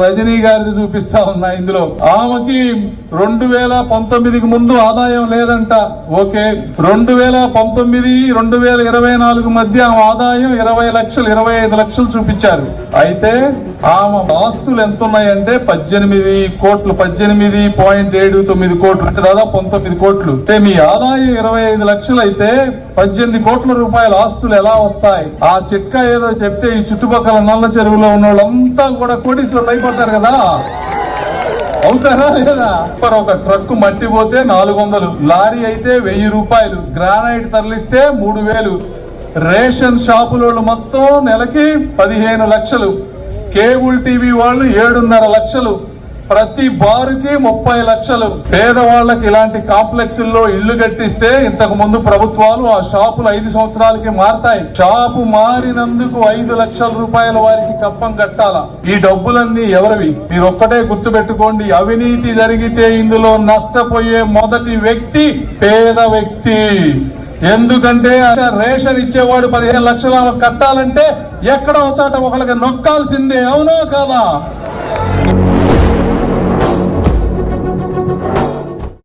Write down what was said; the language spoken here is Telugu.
రజనీ గారిని చూపిస్తా ఉన్నా ఇందులో. ఆమెకి రెండు వేల పంతొమ్మిదికి ముందు ఆదాయం లేదంట. ఓకే రెండు వేల పంతొమ్మిది రెండు వేల ఇరవై నాలుగు మధ్య ఆమె ఆదాయం ఇరవై లక్షలు ఇరవై ఐదు లక్షలు చూపించారు. అయితే ఆమె ఆస్తులు ఎంత ఉన్నాయంటే పద్దెనిమిది కోట్లు పద్దెనిమిది పాయింట్ ఏడు తొమ్మిది కోట్లు అంటే దాదాపు పంతొమ్మిది కోట్లు. అంటే మీ ఆదాయం ఇరవై ఐదు లక్షలు అయితే పద్దెనిమిది కోట్ల రూపాయల ఆస్తులు ఎలా వస్తాయి? ఆ చిట్కా ఏదో చెప్తే ఈ చుట్టుపక్కల నల్ల చెరువులో ఉన్న వాళ్ళంతా కూడా కోటీశ్వరులు అయిపోతారు కదా. అవుతారా లేదా? మరి ఒక ట్రక్ మట్టి పోతే నాలుగు వందలు లారీ అయితే వెయ్యి రూపాయలు గ్రానైట్ తరలిస్తే మూడు వేలు. రేషన్ షాపుల వాళ్ళు మొత్తం నెలకి పదిహేను లక్షలు. కేబుల్ టీవీ వాళ్ళు ఏడున్నర లక్షలు. ప్రతి బారుకి ముప్పై లక్షలు. పేదవాళ్ళకి ఇలాంటి కాంప్లెక్స్లో ఇల్లు కట్టిస్తే ఇంతకు ముందు ప్రభుత్వాలు ఆ షాపులు ఐదు సంవత్సరాలకి మారతాయి. షాపు మారినందుకు ఐదు లక్షల రూపాయల వారికి కప్పం కట్టాలా? ఈ డబ్బులన్నీ ఎవరివి? మీరు ఒక్కటే గుర్తు పెట్టుకోండి అవినీతి జరిగితే ఇందులో నష్టపోయే మొదటి వ్యక్తి పేద వ్యక్తి. ఎందుకంటే రేషన్ ఇచ్చేవాడు పదిహేను లక్షల కట్టాలంటే ఎక్కడో వచ్చాట ఒకళ్ళకి నొక్కాల్సిందే అవునా కాదా?